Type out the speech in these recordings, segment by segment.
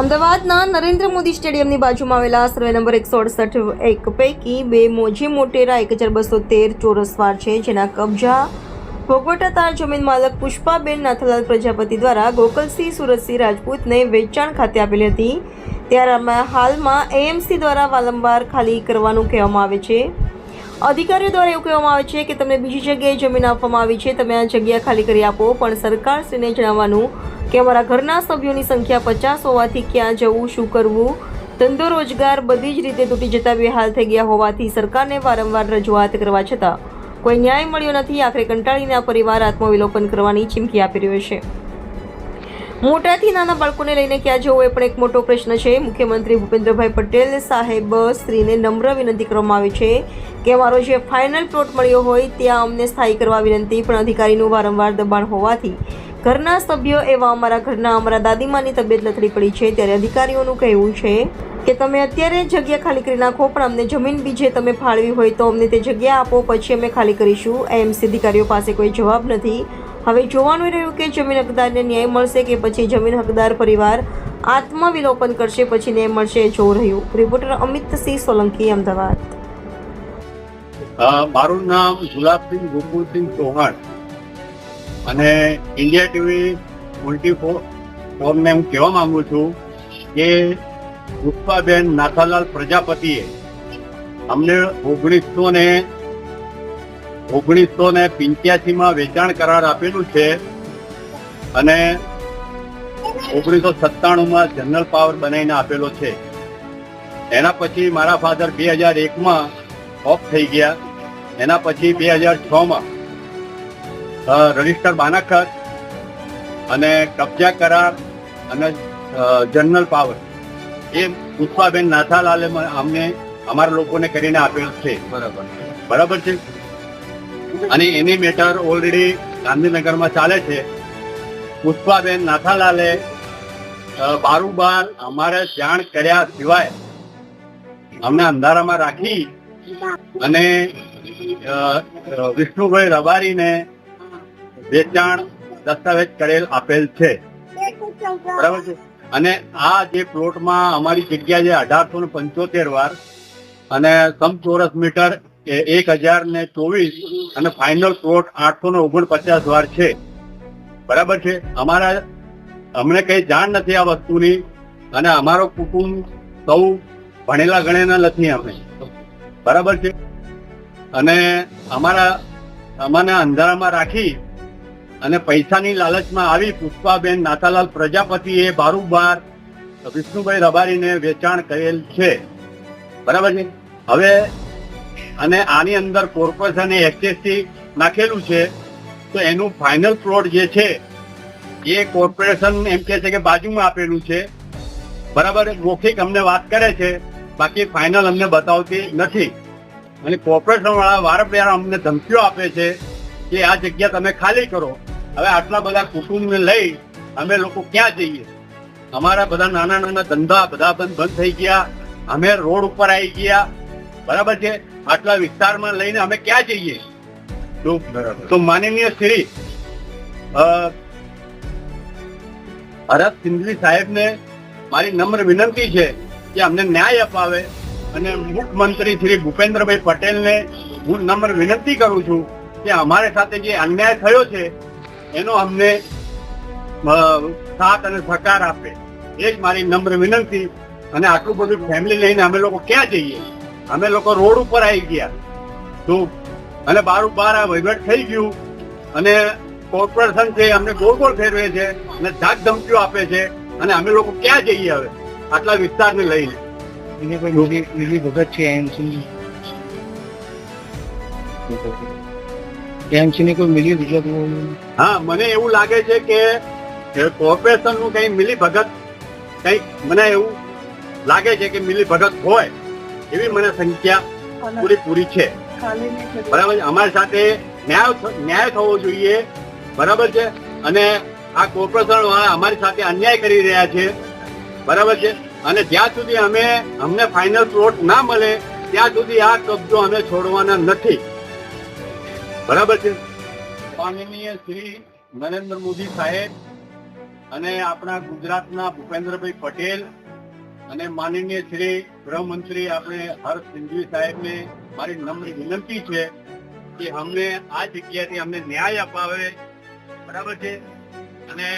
અમદાવાદના નરેન્દ્ર મોદી સ્ટેડિયમની બાજુમાં આવેલા સર્વે નંબર એકસો અડસઠ એક પૈકી બે મોજે મોટેરા એક હજાર બસો તેર ચોરસ વાર છે. જેના કબજા ભોગવટાતા જમીન માલક પુષ્પાબેન નાથલાલ પ્રજાપતિ દ્વારા ગોકલસિંહ સુરતસિંહ રાજપૂતને વેચાણ ખાતે આપેલી હતી. ત્યારે હાલમાં એએમસી દ્વારા વારંવાર ખાલી કરવાનું કહેવામાં આવે છે. અધિકારીઓ દ્વારા એવું કહેવામાં આવે છે કે તમને બીજી જગ્યાએ જમીન આપવામાં આવી છે, તમે આ જગ્યા ખાલી કરી આપો, પણ સરકારશ્રીને જણાવવાનું કે અમારા ઘરના સભ્યોની સંખ્યા પચાસ હોવાથી ક્યાં જવું, શું કરવું? ધંધો, રોજગાર બધી જ રીતે તૂટી જતા બેહાલ થઈ ગયા હોવાથી સરકારને વારંવાર રજૂઆત કરવા છતાં કોઈ ન્યાય મળ્યો નથી. આખરે કંટાળીને આ પરિવાર આત્મવિલોપન કરવાની ચીમકી આપી રહ્યો છે. મોટાથી નાના બાળકોને લઈને ક્યાં જવું એ પણ એક મોટો પ્રશ્ન છે. મુખ્યમંત્રી ભૂપેન્દ્રભાઈ પટેલ સાહેબ શ્રીને નમ્ર વિનંતી કરવામાં આવી છે કે અમારો જે ફાઇનલ પ્લોટ મળ્યો હોય ત્યાં અમને સ્થાયી કરવા વિનંતી, પણ અધિકારીનું વારંવાર દબાણ હોવાથી ઘરના સભ્યો એવા અમારા ઘરના અમારા દાદીમાની તબિયત લથડી પડી છે. ત્યારે અધિકારીઓનું કહેવું છે કે તમે અત્યારે જગ્યા ખાલી કરી નાખો, પણ અમને જમીન બીજે તમે ફાળવી હોય તો અમને તે જગ્યા આપો, પછી અમે ખાલી કરીશું. એમસી અધિકારીઓ પાસે કોઈ જવાબ નથી. હવે જોવાનું રહ્યું કે જમીન હકદારને ન્યાય મળશે કે પછી જમીન હકદાર પરિવાર આત્મવિલોપન કરશે, પછી ન્યાય મળશે જોવું રહ્યું. રિપોર્ટર અમિતસિંહ સોલંકી, અમદાવાદ. મારું નામ ગુલાબસિંહ ગોકુલસિંહ ચૌહાણ અને ઇન્ડિયા ટીવી ટ્વેન્ટી ફોર ફોરને હું કહેવા માંગુ છું કે પુષ્પાબેન નાથાલાલ પ્રજાપતિએ અમને ઓગણીસો ને ઓગણીસો ને પિંચ્યાસીમાં વેચાણ કરાર આપેલું છે અને ઓગણીસો સત્તાણુંમાં જનરલ પાવર બનાવીને આપેલો છે. એના પછી મારા ફાધર બે હજાર એકમાં ઓફ થઈ ગયા. એના પછી બે હજાર છ માં રજિસ્ટર બાનાખર અને કબજા કરાર અને જનરલ પાવર. એ પુષ્પાબેન નાથાલાલે અમને અમારા લોકોને કરીને આપેલ છે. બરાબર. બરાબર છે? અને એની મેટર ઓલરેડી ગાંધીનગરમાં ચાલે છે. પુષ્પાબેન નાથાલાલે બારુબાર અમારે જાણ કર્યા સિવાય અમને અંધારામાં રાખી અને વિષ્ણુભાઈ રબારીને વેચાણ દસ્તાવેજ કરેલ આપેલ છે. બરાબર છે? અને આ જે પ્લોટમાં અમારી જગ્યા છે અઢારસો પંચોતેર વાર અને સમચોરસ મીટર એક હજાર ને ચોવીસ અને ફાઇનલ પ્લોટ આઠસો ને ઓગણપચાસ વાર છે. બરાબર છે? અમારા અમને કઈ જાણ નથી આ વસ્તુની અને અમારો કુટુંબ સૌ ભણેલા ગણેલા નથી અમે. બરાબર છે? અને અમારા અમાને અંધારામાં રાખી અને પૈસાની લાલચમાં આવી પુષ્પાબેન નાથાલાલ પ્રજાપતિએ બારુબાર વિષ્ણુભાઈ રબારીને વેચાણ કરેલ છે. બરાબર છે? હવે અને આની અંદર કોર્પોરેશન એચએસસી નાખેલું છે, તો એનું ફાઇનલ પ્લોટ જે છે, એ કોર્પોરેશન એમ કે છે કે બાજુમાં આપેલું છે. બરાબર? મૌખિક અમને વાત કરે છે, બાકી ફાઇનલ અમને બતાવતી નથી. અને કોર્પોરેશન વાળા વારંવાર અમને ધમકીઓ આપે છે કે આ જગ્યા તમે ખાલી કરો. હવે આટલા બધા કુટુંબને લઈ અમે લોકો ક્યાં જઈએ? અમારા બધા નાના નાના ધંધા બંધ બંધ થઈ ગયા. અમે રોડ ઉપર આવી ગયા. બરાબર છે? આટલા વિસ્તારમાં લઈને અમે ક્યાં જઈએ? તો માનનીય શ્રી હરત સિંધવી સાહેબને મારી નમ્ર વિનંતી છે કે અમને ન્યાય અપાવે અને મુખ્યમંત્રી શ્રી ભૂપેન્દ્રભાઈ પટેલને હું નમ્ર વિનંતી કરું છું કે અમારે સાથે જે અન્યાય થયો છે એનો અમને સાથ અને સહકાર આપે. એ જ મારી નમ્ર વિનંતી અને આટલું બધું ફેમિલી લઈને અમે લોકો ક્યાં જઈએ? અમે લોકો રોડ ઉપર આવી ગયા. તો અને બાર બાર આ વહીવટ થઈ ગયું અને કોર્પોરેશન છે અમને ગોળ ગોળ ફેરવે છે અને ધાક ધમકીઓ આપે છે અને અમે લોકો ક્યાં જઈએ હવે? આટલા વિસ્તારને લઈને. એને કોઈ યોગી મિલી ભગત છે એમસી એમસીની કોઈ મિલી ભગત હા મને એવું લાગે છે કે કોર્પોરેશનનું કઈ મિલી ભગત કઈ મને એવું લાગે છે કે મિલી ભગત હોય. એવી મને સંખ્યા પૂરી પૂરી છે. બરાબર અમારી સાથે ન્યાય ન્યાય થવો જોઈએ. બરાબર છે? અને આ કોર્પોરેશન વાળા અમારી સાથે અન્યાય કરી રહ્યા છે. બરાબર છે? અને જ્યાં સુધી અમે અમને ફાઇનલ પ્લોટ ના મળે ત્યાં સુધી આ કબજો અમે છોડવાના નથી. બરાબર છે? માનનીય શ્રી નરેન્દ્ર મોદી સાહેબ અને આપણા ગુજરાતના ભૂપેન્દ્રભાઈ પટેલ અને માનનીય શ્રી ગૃહમંત્રી આપણે હર્ષ સંઘવી સાહેબને મારી નમ્ર વિનંતી છે કે અમને આ જગ્યાથી અમને ન્યાય અપાવે. બરાબર છે? અને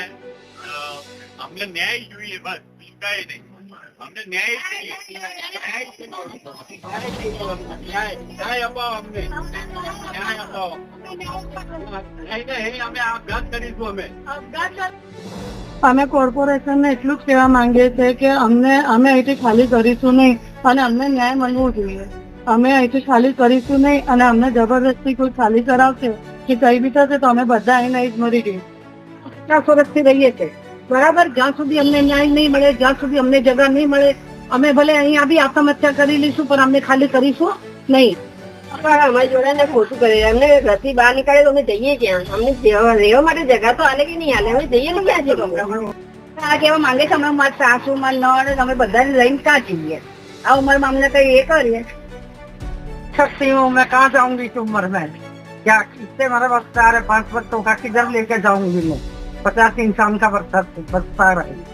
અમને ન્યાય જોઈએ બસ કઈ નહીં. અમને ન્યાય ન્યાય ન્યાય અપાવો અમને. ન્યાય અપાવો. નહીં નહીં, અમે આપઘાત કરીશું અમે. અમે કોર્પોરેશનને એટલું જ કહેવા માંગીએ છીએ કે અમને, અમે અહીંથી ખાલી કરીશું નહીં અને અમને ન્યાય મળવો જોઈએ. અમે અહીંથી ખાલી કરીશું નહીં અને અમને જબરદસ્તી કોઈ ખાલી કરાવશે કે કઈ બી થશે તો અમે બધા અહીં નહીં જ મરી જઈએ. પચાસ વર્ષથી રહીએ છીએ બરાબર, જ્યાં સુધી અમને ન્યાય નહીં મળે, જ્યાં સુધી અમને જગા નહીં મળે, અમે ભલે અહીંયા બી આત્મહત્યા કરી લઈશું, પણ અમને ખાલી કરીશું નહીં. પણ અમારી જોડે ને ખોટું કરે અમને ઘરથી બહાર નીકળે તો અમે જઈએ ક્યાં અમને રહેવા રહેવા માટે જગા તો હાલે કે નહીં હાલે અમે જઈએ ને ક્યાં છીએ આ કેવા માંગે છે અમે મારા સાસુ મારા નળ અમે બધાને લઈને ક્યાં જઈએ આ ઉંમરમાં અમને કઈ એ કરીએ सकती हूँ मैं कहाँ जाऊंगी इस उम्र में क्या इससे हमारा बचता है पाँच वर्ष तो किधर लेके जाऊंगी मैं पचास इंसान का बचता बचता रहे